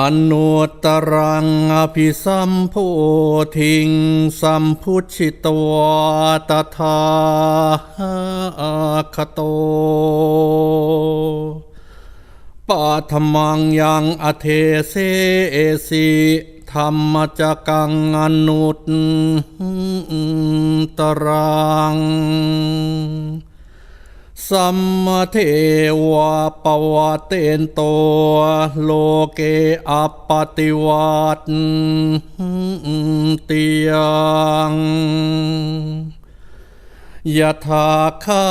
อนุตรังอภิสัมโพธิงสัมพุชิตวตถาคโตปัทมังยังอเทเสสิธรรมจักังอนุตตรัง สัมมาเทวะปวะเตนโตโลเกอัปปติวัตติยังยะถาคา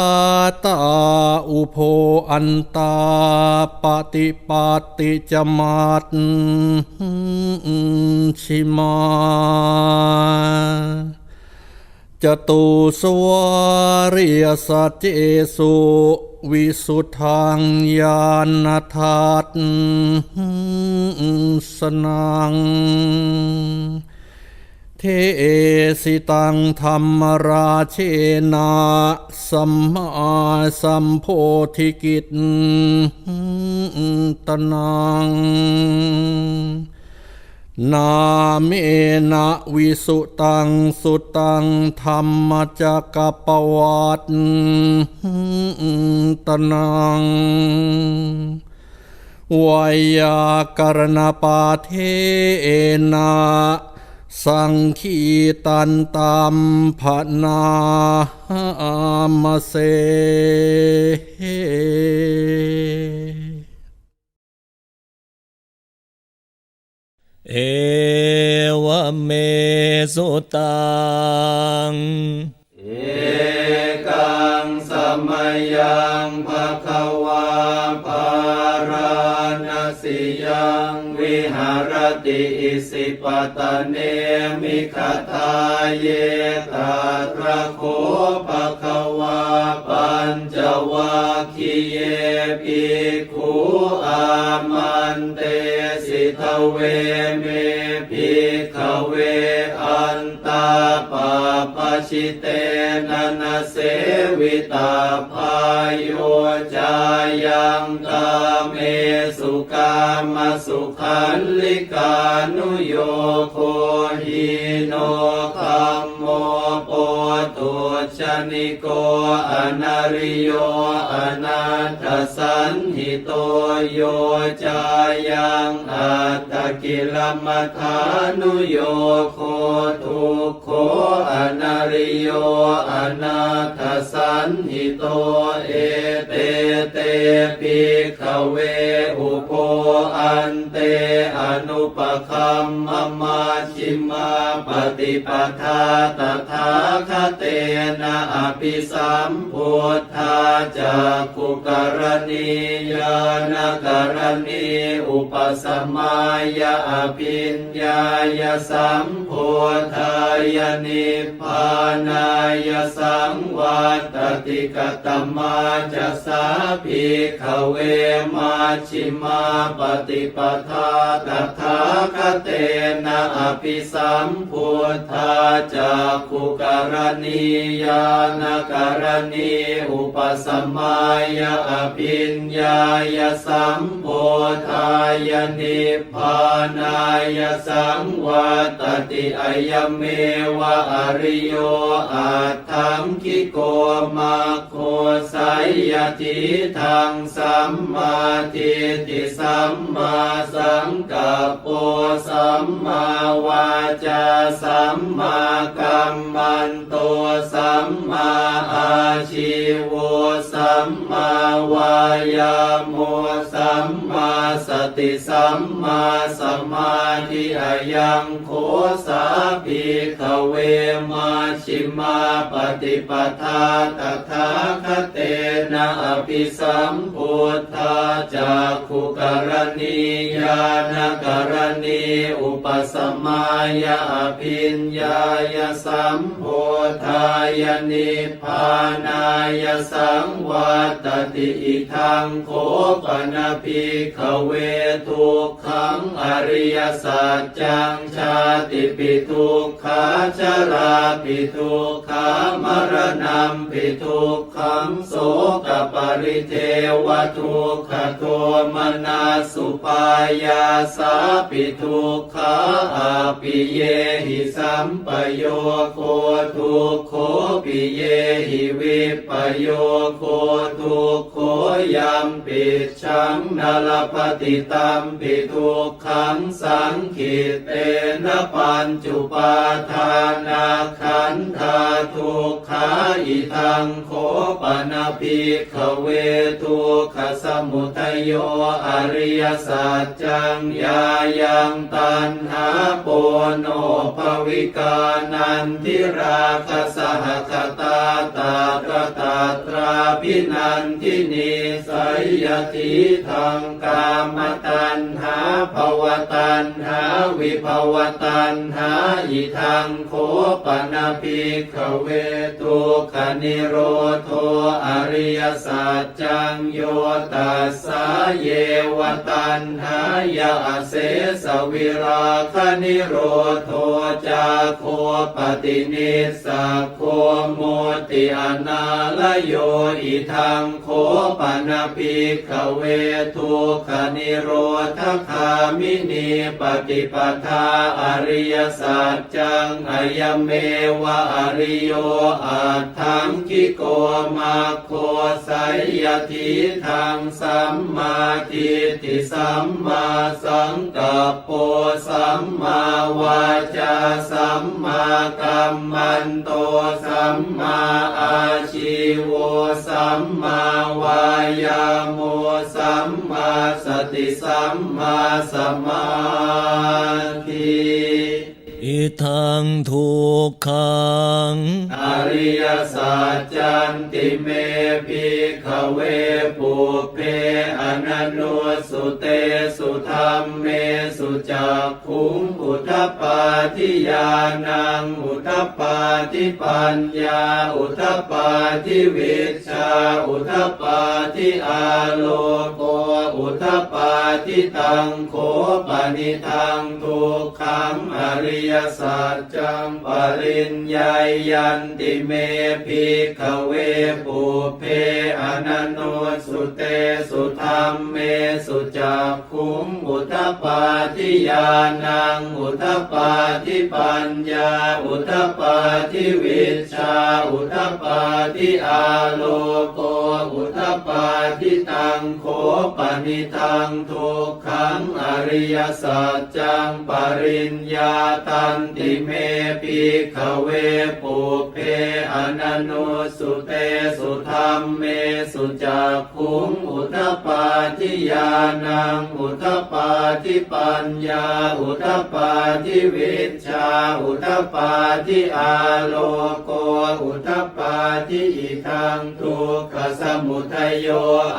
ตาอุโพอันตาปฏิปัติจมัตชิมา จตุสวาริยสัจเจสุวิสุทธังญาณทัตสนัง เทสิตังธรรมราเชนะสัมมาสัมโพธิกิตตนัง นาเมนะวิสุตังสุตังธรรมจักรปวัตตนังวยากรณปาเทนะสังคีตันตามพนามเส เอวเมสุตัง เอกังสมยังภะคะวาปาราณสิยังวิหารติอิสิปตะเนมิคทาเยตาตระโคภะคะวาปัญจวัคคีเยภิกขุอามันเต ทเวเมภิกขเวอันตาปาปชิเตนะนเสวิตาพายโยจายังกาเมสุกามสุขันลิกานุโยโคหิโนคัมโม ตุชนิโกอนาริโยอนาถสันหิโตโยจายังอัตกิลมัฐานุโยโคทุกโคอนาริโยอนาถสันหิโตเอเตเตปิขเวอุโพอันเตอนุปคัมมมาชิมาปฏิปทาตถาคเตนะอภิสัมพุทธาจากุกรณียานกรณีอุปสมายาอภิญญายสัมพุทธายนิพพานายสังวัตติกตมาจะสาภิกขเวมาชิมาปฏิปทาตถาคเตนะอภิสัมพุทธาจากุกรรณียานกรณีอุปสมายาอภิญญายสัมพุทธายนิพพานายสังวัตติอายเมวะอริโยอาทังคิโกมาโคสายยติทางสัมมาทิฏฐิสัมมาสังกัปโปสัมมาวาจาสัมมากัมมันโตสัมมาอาชีวสัมมาวายาโมสัมมาสติสัมมาสมาธิอายังโคสาภิกขเวมาชิมาปฏิปทาตถาคเตนะอภิสัมพุทธาจากขุกรณียานกรณี อุปสมายาอภิญญายสัมพุทายนิพานายสังวัตติอิทังโคปนภิกขเวทุกขังอริยสัจจังชาติปิทุกขาชราปิทุกขามรณะปิทุกขังโสกปริเทวทุกขโทมนาสุปายาสาปิทุกขาอาปิเยหิสัมปโยโคทุกโคปิเยหิวิปโยโคทุกโคยัมปิชังนาลปฏิตัมปิทุกขังสังขิตเตนะปัญจุปาทานาขันธาทุกขาอิทังโคปนาภิกขเวทุกขสมุทัยโยอริยสัจจังยายังตันหาโปโนภวิกานันทิราคสหคตาตาตระตาตราพินันทินีสัยยติทางกามตันหาภวตันหาวิภวตันหาอิทังโคปนาภิกขเวทุขนิโรโทอริยสัจจังโยตัสสะเยวตันหายาเสสวิราคนิโรโทจาโคปฏินิสสะโคโมติอนาลโยอิทังโคปนาภิกขเวทุกขนิโรธคามินีปฏิปทาอริยสัจจังอายเมวะอริโยอัตถังคิโกมาโคไสยยทิทางสัมมาทิฏฐิสัมมาสังกัปโปสัมมาวาจาสัมมากัมมันโตสัมมาอาชีวสัมมาวายาโมสัมมาสติสัมมาสมาธิ อิทังทุกขัง อริยสัจจันติเมภิขเวปุเพอนันโนสุเตสุธรรมเมสุจักขุงอุทปาทิยานังอุทปาทิปัญญา อุทปาทิวิชา อุทปาทิอาโลโกอุทปปาทิตังโคปนิทังทุกขังอริยยสัจจังปริญญายันติเมภิกขเวปุเพอนันโนสุเตสุธรรมเมสุจักขุงอุทปาทิยานังอุทปาทิปัญญา อุทปาทิวิชา อุทปาทิอาโลโกอุทปาทิตังโคปนิทังทุกขังอริยสัจจังปริญญาตันติเมปิขเวปุเพอนันโนสุเตสุธรรมเมสุจักขุง อุทปปาทิยานัง อุทปปาทิปัญญา อุทปปาทิวิชา อุทปปาทิอาโลโก อุทปปาทิอิทังทุกขสมุทัยโย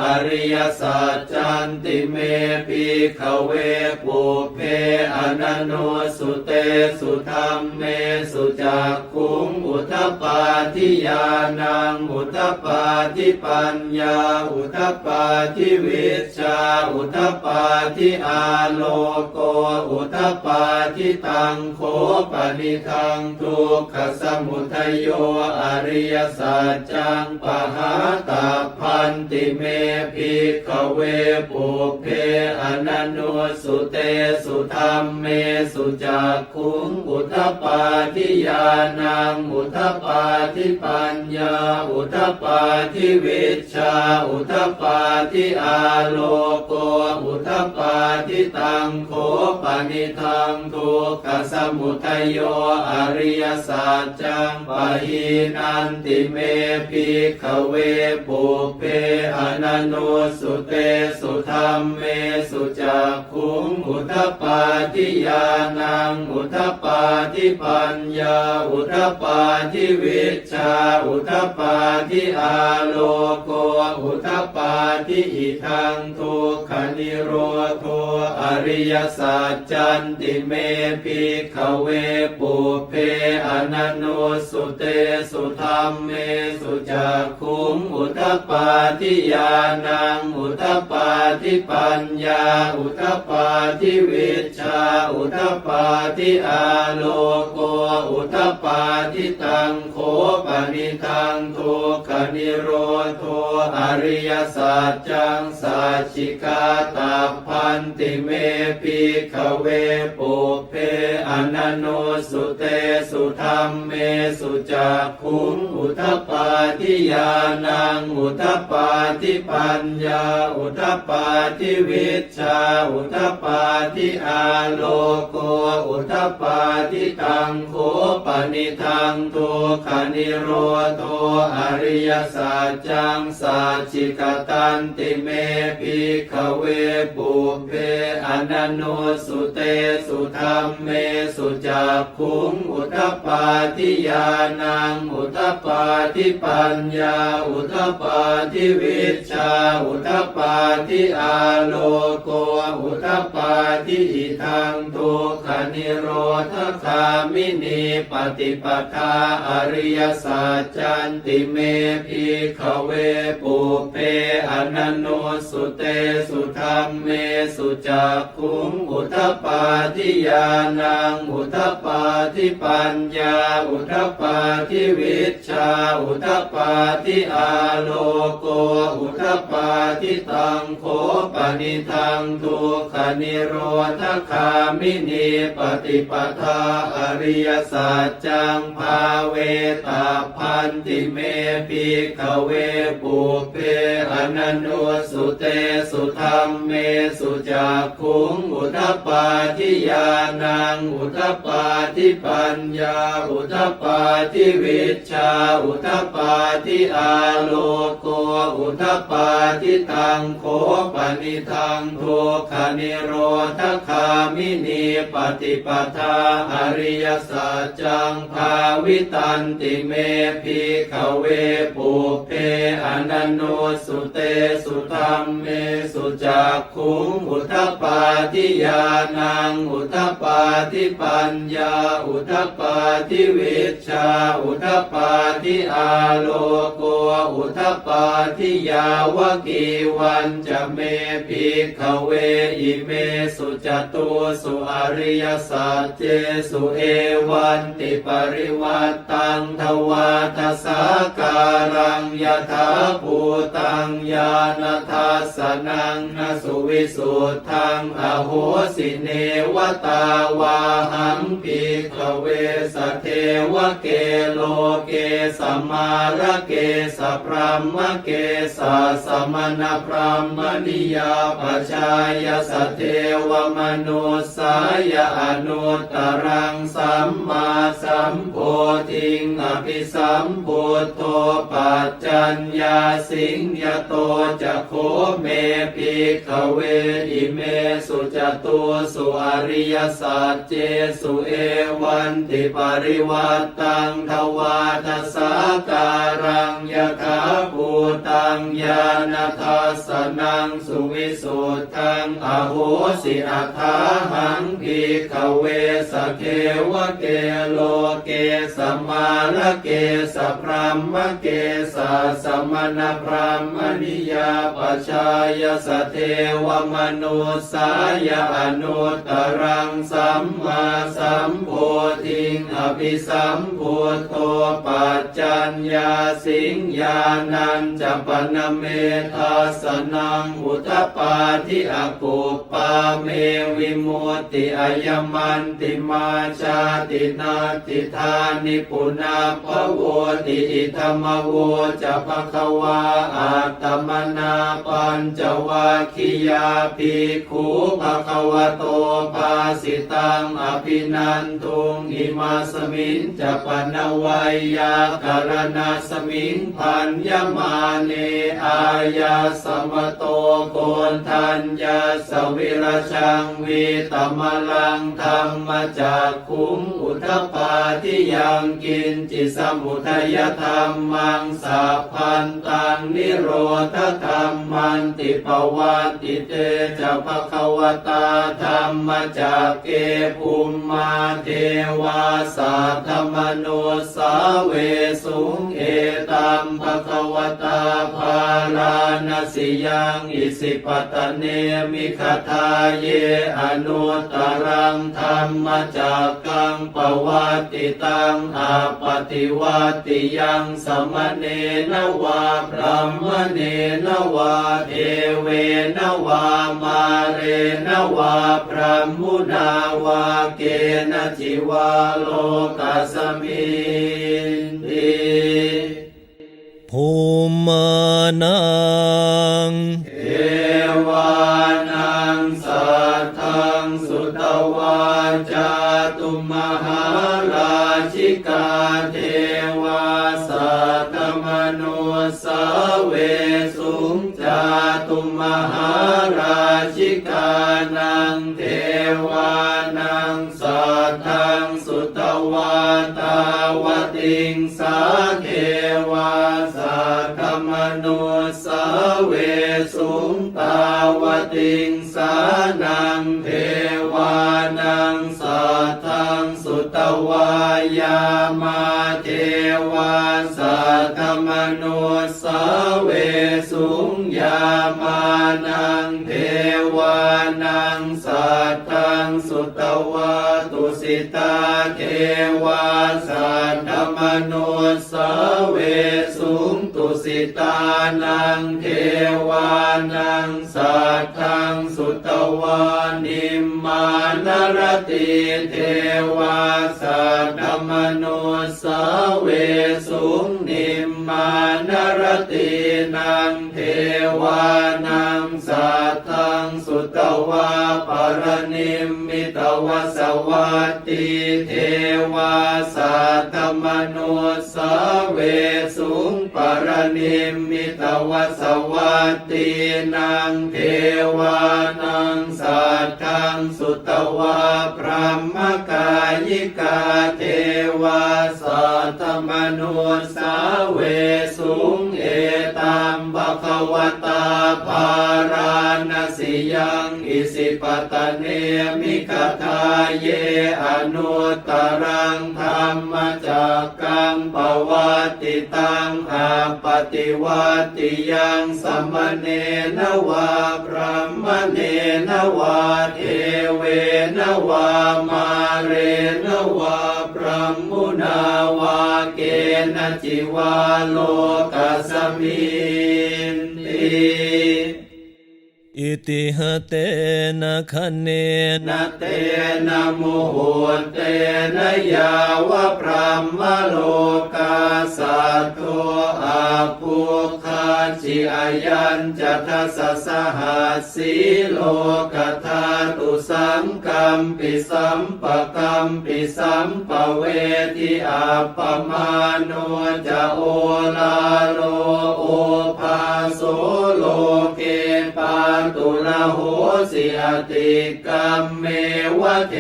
อริยสัจจันติเมภิขเวปุเพอนันโนสุเตสุธรรมเมสุจักขุงอุทปปาทิยานัง อุทปปาทิปัญญา อุทปาทิวิชาอุทปาทิอาโลโกอุทปาทิตังโคปนิทังทุกขสมุทโยอริยสัจจังปหาตาพันติเมภิกขเวปุเพอนันโนสุเตสุธรรมเมสุจักขุงอุทปาทิยานังอุทปาทิปัญญาอุทปาทิวิชาอุทปาทิอาโลโกอุทปปาทิตังโคปนิทังทุกขสมุทัยโยอริยสัจจังปะหินันติเมภิขเวปุเพอนันโนสุเตสุธรรมเมสุจักขุงอุทปปาทิยานังอุทปปาทิปัญญาอุทปปาทิวิชาอุทปปาทิอาโลโกอุทปปาทอิทังทุกขนิโรโทอริยสัจจันติเมภิกขเวปุเพอนันโนสุเตสุธรรมเมสุจักขุงอุทปปาทิยานังอุทปปาทิปัญญาอุทปปาทิวิชาอุทปปาทิอาโลโกอุทปาทิตังโคปนิทังทุกขนิโรโทอริยสัจจังสาชิกาตาพันติเมพิขเวปุเพอ นันโนสุเตสุธรรมเมสุจักขุงอุทปปาทิยานังอุทปปาทิปัญญาอุทปปาทิวิชาอุทปปาทิอาโลโกอุทปปาทิตังโคปนิทังทุกขานิโรโทอริยสัจจังสัจจิกตันติเมภิกขเวปุเพอนันโนสุเตสุธรรมเมสุจักขุงอุทปปาทิยานังอุทปปาทิปัญญา อุทปปาทิวิชา อุทปปาทิอาโลโก อุทปปาทิอิทังทุกขนิโรธคามินีปฏิปทาอริยสัจจันติเมภิขเวปุเพอนันโนสุเตสุธรรมเมสุจักขุงอุทปปาทิยานังอุทปปาทิปัญญา อุทปปาทิวิชชา อุทปปาทิอาโลโก อุทปปาทิตังโคปนิทังทุกขนิโรธคามินีปฏิปทาอริยสัจจังภาเวตาพันติเมภิขเวปุเพอนันโนสุเตสุธรรมเมสุจักขุงอุทปาทิยานังอุุทปปาทิปัญญา อุทปปาทิวิชา อุทปปาทิอาโลโก อุทปปาทิตังโคปนิทังทุกขนิโรธคามินีปฏิปทาอริยสัจจังภาวิตันติเมภิขเวปุเพอนันโนสุเตสุธรรมเมสุจักขุงอุทปปาทิยานังอุทปาทิปัญญาอุทปาทิวิชาอุทปาทิอาโลโกอุทปาทิยาวกีวันจะเมภิกขเวอิเมสุจตุสุอริยสัจเจสุเอวันติปริวัตตังทวาทสาการังยถาภูตังญาณทัสสนังนสุวิสุทธังอโหสิเนวตาวาหังภิขเวสเทวเกโลเกสมาระเกสพรหมเกสสมณพรหมนิยาปชายสเทวมนุสายอนุตรังสัมมาสัมโพธิงอภิสัมพุทโธปัจจัญญาสิงยโตจะโคเมภิขเวอิเมสุจตุสุอริยสัจเจสุเอวันติปริวัตตังทวาทสาการังยถาภูตังญาณทัสนังสุวิสุทธังอโหสิอัฏาหังภิกขเวสเกวเกโลเกสมาละเกสพรหมเกสสมณพรหมนิยาปชายสเทวมนุสายอนุตตรังสัมมาสัมโพธิงอภิสัมพุทโธปัจจัญญาสิงญานันจปนเมทัสนังอุทปปาทิอกุปปาเมวิมุตติอายมันติมาชาตินาติธานิปุนาภโวติอิธรรมโวจะภควาอาตมนาปัญจวัคคิยาภิกขุภควโตภาสิตังอภินันทุงอิมาสมิงจะปนวัยยาการณาสมิงพันยมาเนอายาสมโตโกนทัญญาสวิรชังวีตมลังธรรมจากคุงอุทปาทิยังกินจิสมุทยธรรมังสัพพันตังนิโรธธรรมันติปวัติเตจะภควตาธรรมจากเกภูมมาเทวาสาธรรมโนสาเวสุงเอตัมภควตาภาราณสิยังอิสิปตะเนมิคทาเยอนุตตรังธรรมจากกังปวัติตังอาปฏิวัติยังสมเนนวาพรหมเนนวาเอเวนวามาเรนวาพระมุนาวาเกณจิวาโลกัสมินติภูมานังเอวานังสัทธังสุตวาจาตุมหาราชิกาเทวาสัตมโนสาเวสุงจา ตุมหาราชิกานังเทวานังสัทธังสุตวาตาวติงสาเทวาสัตมโนสาเวสุงตาวติงสานังเทวานังสัทธังสุตวายามาเท วาสัตมโนสาเวสุงยามานังเทวานังสัตธังสุตวาตุสิตาเทวาสัตมโนสาเวสุงตุสิตานังเทวานังสัตถังสุตวานิมมานรติเทวาสัตมโนสาเวสุงนิมมานรตินังเทวานังสัตถังสุตวาปรนิมมิตวสวัตติเทวาสัตตมโนสเวสุงปรนิมมิตวสวัตตินังเทวานังสัตถังสุตวาพระม ยิกาเทวาสัตมนุสาเวสุง ตัมบะคะวตาภาราณสิยังอิสิปตะเนมิกทาเยอนุตรังธรรมจักกังปวัติตังอาปฏิวัติยังสัมเนนวาพระมเนนวาเทเวนวามาเรนวาพระมุนาวา จิวาโลกัสมินติ อิติหเตนะคะเนนะเตนะโมโหเตนะยาวะพรหมโลกาสัตโตอาภูคาจิอายันจัตสสะหัสสีโลกธาตุสังกัมปิสัมปะกัมปิสัมปะเวทิอาปมาโนจะโอลาโลโอภาโสโลเกปา ตุละโหสิอติกัมเมวะเท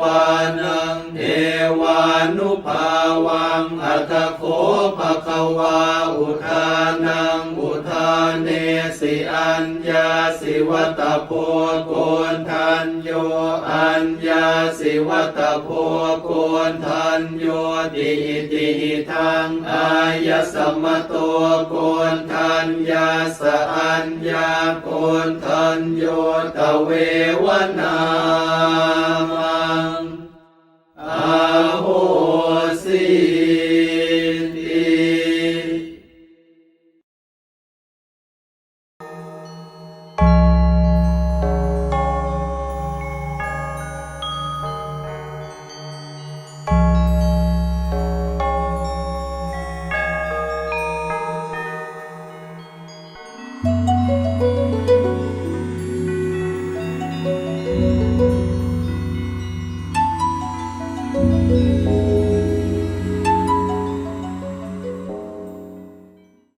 วานังเทวานุภาวังอัตโคภะคะวาอุทานังอุ เนสิอัญญาสิวัตโพโกนทันโยอัญญาสิวัตโพโกนทันโยติติหิทังอายสมโตโกนทันยาสะอัญญาโกนทันโยตเววนามา